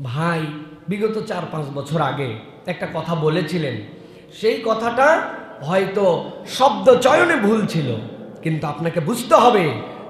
ভাই, বিগত চার পাঁচ বছর আগে একটা কথা বলেছিলেন। সেই কথাটা হয়তো শব্দ চয়নে ভুল ছিল, কিন্তু আপনাকে বুঝতে হবে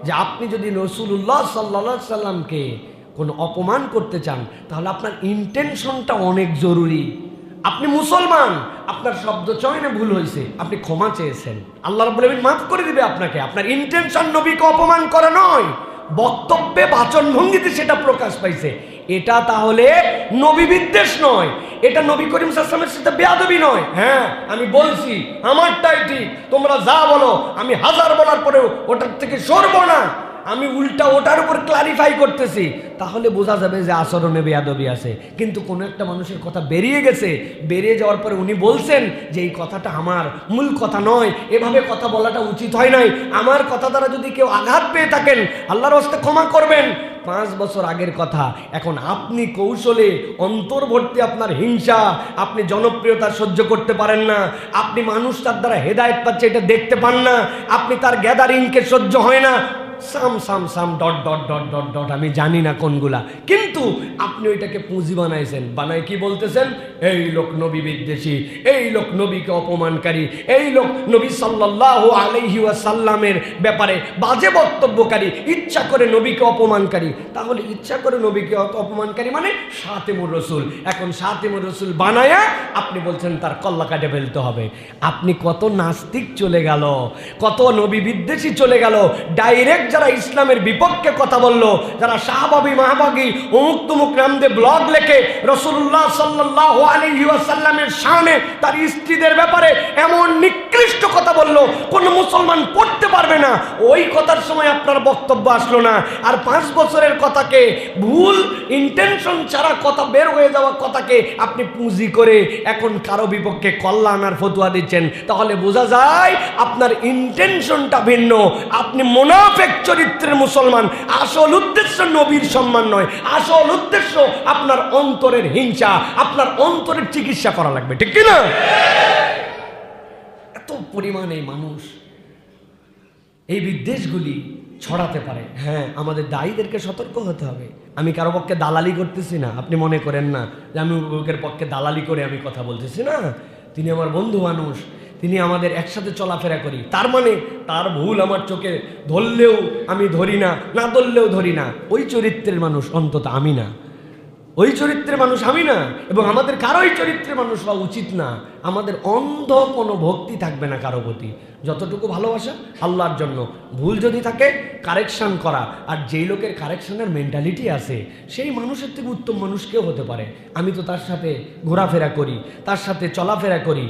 যে আপনি যদি রসুল্লাহ সাল্লা সাল্লামকে কোনো অপমান করতে চান, তাহলে আপনার ইন্টেনশনটা অনেক জরুরি। আপনি মুসলমান, আপনার শব্দ চয়নে ভুল হয়েছে, আপনি ক্ষমা চেয়েছেন। আল্লাহ আলামিন মাফ করে দিবে আপনাকে। আপনার ইন্টেনশন নবীকে অপমান করা নয়, বক্তব্যে বাচন ভঙ্গিতে সেটা প্রকাশ পাইছে। এটা তাহলে নবী বিদ্বেষ নয়। এটা নবী করিম সাল্লামের সাথে বেয়াদবি নয়। হ্যাঁ আমি বলছি, আমারটাই ঠিক। তোমরা যা বলো, আমি হাজার বলার পরেও ওটার থেকে সরবো না। আমি উল্টা ওটার উপর ক্লারিফাই করতেছি। তাহলে বোঝা যাবে যে আচরণে বেয়াদবি আছে। কিন্তু কোনো একটা মানুষের কথা বেরিয়ে গেছে, বেরিয়ে যাওয়ার পরে উনি বলছেন যে এই কথাটা আমার মূল কথা নয়। এভাবে কথা বলাটা উচিত হয় নাই। আমার কথা দ্বারা যদি কেউ আঘাত পেয়ে থাকেন, আল্লাহর হস্তে ক্ষমা করবেন। পাঁচ বছর আগের কথা। এখন আপনি কৌশলে অন্তর্বর্তী আপনার হিংসা, আপনি জনপ্রিয়তা সহ্য করতে পারেন না। আপনি মানুষ তার দ্বারা হেদায়ত পাচ্ছে এটা দেখতে পান না। আপনি তার গ্যাদারিংকে সহ্য হয় না। Some some some, dot dot dot dot dot, আমি জানি না কোনগুলা। কিন্তু আপনি ওইটাকে পুঁজি বানাইছেন। বানাই কি বলতেছেন? এই লোক নবী বিদ্বেষী, এই লোক নবীকে অপমানকারী, এই লোক নবী সাল্লাহ আলাইহি ওয়াসাল্লামের ব্যাপারে বাজে বক্তব্যকারী, ইচ্ছা করে নবীকে অপমানকারী। তাহলে ইচ্ছা করে নবীকে অপমানকারী মানে সাতেমুর রসুল। এখন সাতেমুর রসুল বানায়া আপনি বলছেন তার কল্লা কাটে ফেলতে হবে। আপনি কত নাস্তিক চলে গেল, কত নবী বিদ্বেষী চলে গেল, ডাইরেক্ট যারা ইসলামের বিপক্ষে কথা বলল, যারা শাহবাবি মাহবাগি অমুক তুমুক নামদে ব্লগ লেখে রসুল্লাহ সাল্লাহ আলহিউসাল্লামের সামনে তার স্ত্রীদের ব্যাপারে এমন নিকৃষ্ট কথা বলল, কোনো মুসলমান পড়তে পারবে না। ওই কথার সময় আপনার বক্তব্য আসলো না। আর পাঁচ বছরের কথাকে, ভুল ইন্টেনশন ছাড়া কথা বের হয়ে যাওয়া কথাকে আপনি পুঁজি করে এখন কারও বিপক্ষে কল্লা আনার ফতুয়া দিচ্ছেন। তাহলে বোঝা যায় আপনার ইন্টেনশনটা ভিন্ন। আপনি মোনাফেক চরিত্রের মুসলমান। আসল উদ্দেশ্য নবীর সম্মান নয়। আসল উদ্দেশ্য আপনার অন্তরের হিংসা, আপনার অন্তরের চিকিৎসা করা লাগবে। ঠিক কি না এত পরিমাণে মানুষ এই বিদ্বেষগুলি ছড়াতে পারে। হ্যাঁ আমাদের দায়ীদেরকে সতর্ক হতে হবে। আমি কারও পক্ষে দালালি করতেছি না। আপনি মনে করেন না যে আমি লোকের পক্ষে দালালি করে আমি কথা বলতেছি না? তিনি আমার বন্ধু মানুষ, তিনি আমাদের একসাথে চলাফেরা করি। তার মানে তার ভুল আমার চোখে ধরলেও আমি ধরি না না ধরলেও ধরি না। ওই চরিত্রের মানুষ অন্তত আমি না। ওই চরিত্রের মানুষ আমি না, এবং আমাদের কারোই চরিত্রের মানুষ হওয়া উচিত না। আমাদের অন্ধ কোনো ভক্তি থাকবে না কারও প্রতি। যতটুকু ভালোবাসা, আল্লাহর জন্য। ভুল যদি থাকে কারেকশন করা। আর যেই লোকের কারেকশানের মেন্টালিটি আছে, সেই মানুষের থেকে উত্তম মানুষ কেউ হতে পারে। আমি তো তার সাথে ঘোরাফেরা করি, তার সাথে চলাফেরা করি।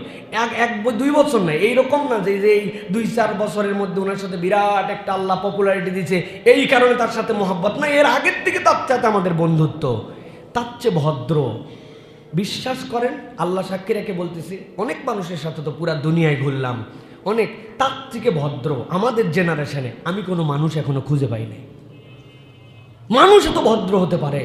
এক এক দুই বছর না এইরকম না যে যে এই দুই চার বছরের মধ্যে ওনার সাথে বিরাট একটা আল্লাহ পপুলারিটি দিচ্ছে এই কারণে তার সাথে মহাব্বত না এর আগের থেকে তার সাথে আমাদের বন্ধুত্ব। তার চেয়ে ভদ্র। বিশ্বাস করেন, আল্লাহ সাক্ষী রেখে বলতেছি, অনেক মানুষের সাথে তো পুরা দুনিয়ায় ঘুরলাম। অনেক, তার থেকে ভদ্র, আমাদের জেনারেশনে আমি কোনো মানুষ এখনও খুঁজে পাই নাই। মানুষ এত ভদ্র হতে পারে,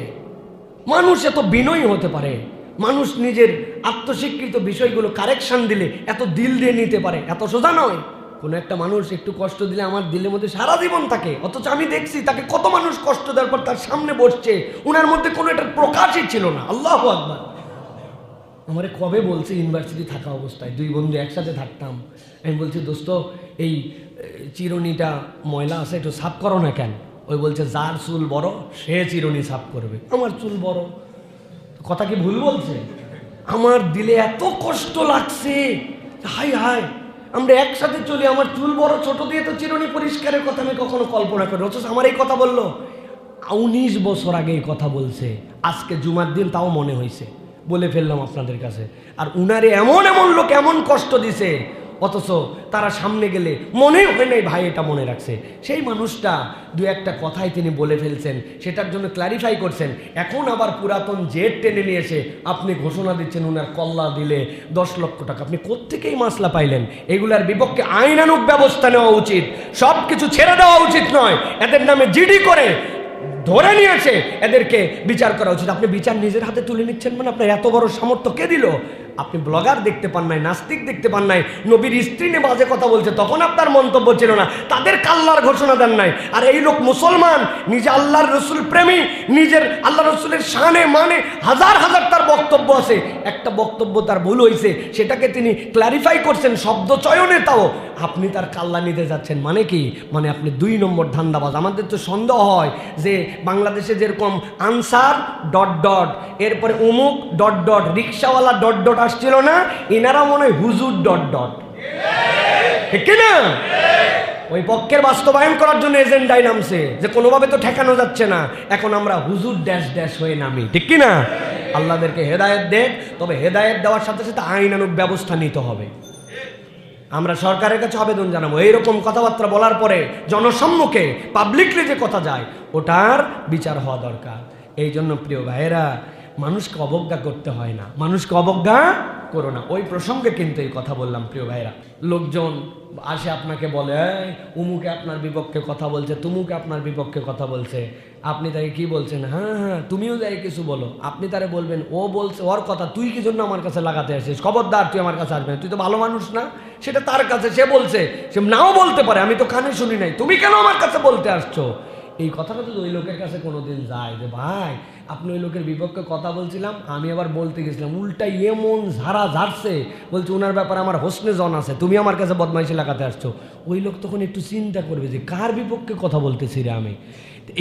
মানুষ এত বিনয়ী হতে পারে, মানুষ নিজের আত্মস্বীকৃত বিষয়গুলো কারেকশন দিলে এত দিল দিয়ে নিতে পারে, এত সোজা নয়। কোনো একটা মানুষ একটু কষ্ট দিলে আমার দিলের মধ্যে সারা জীবন থাকে। অথচ আমি দেখছি তাকে কত মানুষ কষ্ট দেওয়ার পর তার সামনে বসছে ওনার মধ্যে কোনো একটা প্রকাশই ছিল না। আল্লাহ আকবার। আমারে কবে বলছে ইউনিভার্সিটি থাকা অবস্থায়? দুই বন্ধু একসাথে থাকতাম। আমি বলছি, দোস্ত, এই চিরুনিটা ময়লা আছে, একটু সাফ করো না কেন? ওই বলছে, যার চুল বড়, সে চিরুনি সাফ করবে। আমার চুল বড়। কথা কি ভুল বলছে? আমার দিলে এত কষ্ট লাগছে। হাই হাই আমরা একসাথে চলি, আমার চুল বড়, ছোট দিয়ে তো চিরুনি পরিষ্কারের কথা আমি কখনো কল্পনা করি অথচ আমার এই কথা বলল। উনিশ বছর আগে এই কথা বলছে। আজকে জুমার দিন তাও মনে হয়েছে বলে ফেললাম আপনাদের কাছে। আর উনারে এমন এমন লোক এমন কষ্ট দিছে অথচ তারা সামনে গেলে মনে হয় নাই, ভাই এটা মনে রাখছে। সেই মানুষটা দু একটা কথাই তিনি বলে ফেলছেন, সেটার জন্য ক্লারিফাই করছেন। এখন আবার পুরাতন জেট টেনে নিয়ে এসে আপনি ঘোষণা দিচ্ছেন, উনার কল্লা দিলে দশ লক্ষ টাকা। আপনি কোত্থেকেই মাসলা পাইলেন? এগুলার বিপক্ষে আইনানুক ব্যবস্থা নেওয়া উচিত। সব কিছু ছেড়ে দেওয়া উচিত নয়। এদের নামে জিডি করে ধরে নিয়েছে এদেরকে বিচার করা উচিত। আপনি বিচার নিজের হাতে তুলে নিচ্ছেন মানে আপনার এত বড় সামর্থ্য কে দিল? আপনি ব্লগার দেখতে পান নাই, নাস্তিক দেখতে পান নাই, নবীর স্ত্রী নিয়ে বাজে কথা বলছে, তখন আপনার মন্তব্য ছিল না। তাদের কাল্লার ঘোষণা দেন নাই। আর এই লোক মুসলমান, নিজে আল্লাহর রসুল প্রেমী, নিজের আল্লাহ রসুলের শানে মানে হাজার হাজার তার বক্তব্য আছে। একটা বক্তব্য তার ভুল হয়েছে সেটাকে তিনি ক্ল্যারিফাই করছেন শব্দ চয়নে তাও। আপনি তার কাল্লা নিতে যাচ্ছেন মানে কি? মানে আপনি দুই নম্বর ধান্দাবাজ। আমাদের তো সন্দেহ হয় যে বাংলাদেশে যেরকম আনসার ডট ডট, এরপরে উমুক ডট ডট, রিক্সাওয়ালা ডট ডট আসছিল না এনারা মনে হয় হুজুর ডট ডট। ঠিক না ওই পক্ষের বাস্তবায়ন করার জন্য এজেন্ডায় নামছে, যে কোনোভাবে তো ঠেকানো যাচ্ছে না। এখন আমরা হুজুর ড্যাশ ড্যাশ হয়ে নামি, ঠিক কি না আল্লাহদেরকে হেদায়েত দেখ, তবে হেদায়েত দেওয়ার সাথে সাথে আইনানুক ব্যবস্থা নিতে হবে। আমরা সরকারের কাছে আবেদন জানাব, এইরকম কথাবার্তা বলার পরে জনসম্মুখে পাবলিকলি যে কথা যায়, ওটার বিচার হওয়া দরকার। এই জন্য প্রিয় ভাইয়েরা মানুষকে অবজ্ঞা করতে হয় না, মানুষকে অবজ্ঞা করো না। ওই প্রসঙ্গে কিন্তু এই কথা বললাম, প্রিয় ভাইরা লোকজন আসে আপনাকে বলে উমুকে আপনার বিপক্ষে কথা বলছে, তুমুকে আপনার বিপক্ষে কথা বলছে। আপনি তাকে কি বলছেন? হ্যাঁ হ্যাঁ তুমিও যাই কিছু বলো। আপনি তারে বলবেন, ও বলছে, ওর কথা তুই কি জন্য আমার কাছে লাগাতে আসিস? খবরদার, তুই আমার কাছে আসবে। তুই তো ভালো মানুষ না। সেটা তার কাছে, সে বলছে, সে নাও বলতে পারে। আমি তো কানে শুনি নাই। তুমি কেন আমার কাছে বলতে আসছো? এই কথাটা তো ওই লোকের কাছে কোনোদিন যায় যে, ভাই, আপনি ওই লোকের বিপক্ষে কথা বলছিলাম, আমি আবার বলতে গেছিলাম, উল্টা এমন ঝাড়া ঝাড়ছে। বলছে ওনার ব্যাপারে আমার হোসনে জন আছে, তুমি আমার কাছে বদমাইশি লাগাতে আসছো। ওই লোক তখন একটু চিন্তা করবে যে, কার বিপক্ষে কথা বলতেছি রে আমি?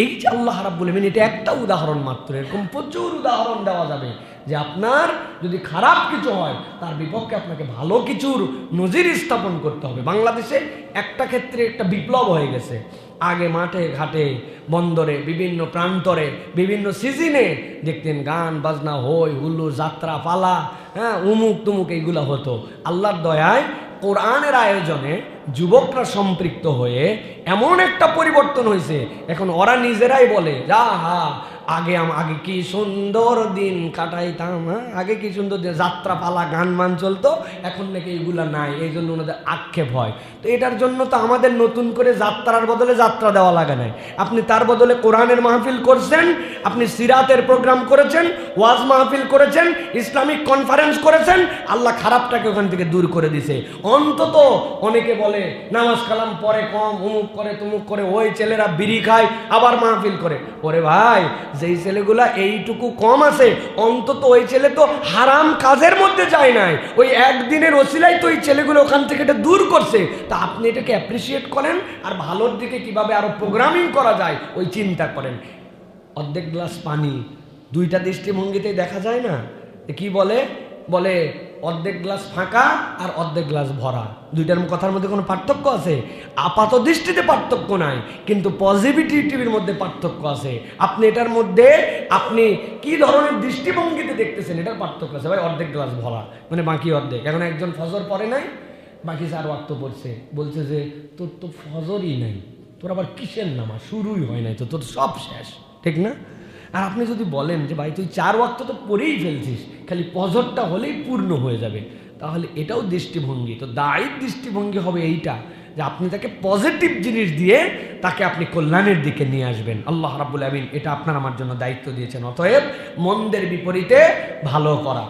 এই যে আল্লাহ হারাব বলবেন এটা একটা উদাহরণ মাত্র, এরকম প্রচুর উদাহরণ দেওয়া যাবে যে, আপনার যদি খারাপ কিছু হয়, তার বিপক্ষে আপনাকে ভালো কিছুর নজির স্থাপন করতে হবে। বাংলাদেশে একটা ক্ষেত্রে একটা বিপ্লব হয়ে গেছে। আগে মাঠে, ঘাটে, বন্দরে, বিভিন্ন প্রান্তরে, বিভিন্ন সিজনে দেখতেন গান, বাজনা, হই হুল্লু যাত্রা, পালা হ্যাঁ উমুক তুমুক এইগুলো হতো। আল্লাহর দয়ায় কোরআনের আয়োজনে যুবকরা সম্পৃক্ত হয়ে এমন একটা পরিবর্তন হয়েছে। এখন ওরা নিজেরাই বলে, যা, হা, আগে আগে কি সুন্দর দিন কাটাইতাম হ্যাঁ? আগে কি সুন্দর দিন যাত্রা পালা গান মান চলতো, এখন নাকি এগুলা নাই এই জন্য ওনাদের আক্ষেপ হয়। তো এটার জন্য তো আমাদের নতুন করে যাত্রার বদলে যাত্রা দেওয়া লাগে নাই। আপনি তার বদলে কোরআনের মাহফিল করছেন, আপনি সিরাতের প্রোগ্রাম করেছেন, ওয়াজ মাহফিল করেছেন, ইসলামিক কনফারেন্স করেছেন, আল্লাহ খারাপটাকে ওখান থেকে দূর করে দিছে। অন্তত অনেকে বলে নামাজ কালাম পরে কম, অমুক করে তুমুক করে, ওই ছেলেরা বিড়ি খায়, আবার মাহফিল করে। ওরে ভাই, যেই ছেলেগুলা এইটুকু কম আছে, অন্তত ওই ছেলে তো হারাম কাজের মধ্যে যায় নাই। ওই একদিনের ওসিলাই তো ওই ছেলেগুলো ওখান থেকে এটা দূর করছে। তা আপনি এটাকে অ্যাপ্রিসিয়েট করেন, আর ভালোর দিকে কীভাবে আরও প্রোগ্রামিং করা যায়, ওই চিন্তা করেন। অর্ধেক গ্লাস পানি, দুইটা দৃষ্টিভঙ্গিতে দেখা যায় না? কি বলে? বলে অর্ধেক গ্লাস ফাঁকা আর অর্ধেক গ্লাস ভরা। দুইটার কথার মধ্যে কোনো পার্থক্য আছে? আপাত দৃষ্টিতে পার্থক্য নাই, কিন্তু পজিটিভিটির মধ্যে পার্থক্য আছে। আপনি এটার মধ্যে আপনি কি ধরনের দৃষ্টিভঙ্গিতে দেখতেছেন, এটার পার্থক্য আছে। ভাই, অর্ধেক গ্লাস ভরা মানে বাকি অর্ধেক। এখন একজন ফজর পরে নাই, বাকি চার ওয়াক্ত পড়ছে। বলছে যে, তোর তো ফজরই নাই, তোর আবার কিসের নামা শুরুই হয় নাই তো, তোর সব শেষ। ঠিক না? আর আপনি যদি বলেন যে, ভাই, তুই চার ওয়াক্ত তো পড়েই ফেলছিস, খালি পজরটা হলেই পূর্ণ হয়ে যাবে। তাহলে এটাও দৃষ্টিভঙ্গি। তো দায়ের দৃষ্টিভঙ্গি হবে এইটা, যে আপনি তাকে পজিটিভ জিনিস দিয়ে তাকে আপনি কল্যাণের দিকে নিয়ে আসবেন। আল্লাহ রাবুল আমিন এটা আপনার আমার জন্য দায়িত্ব দিয়েছেন। অতএব মন্দের বিপরীতে ভালো করা।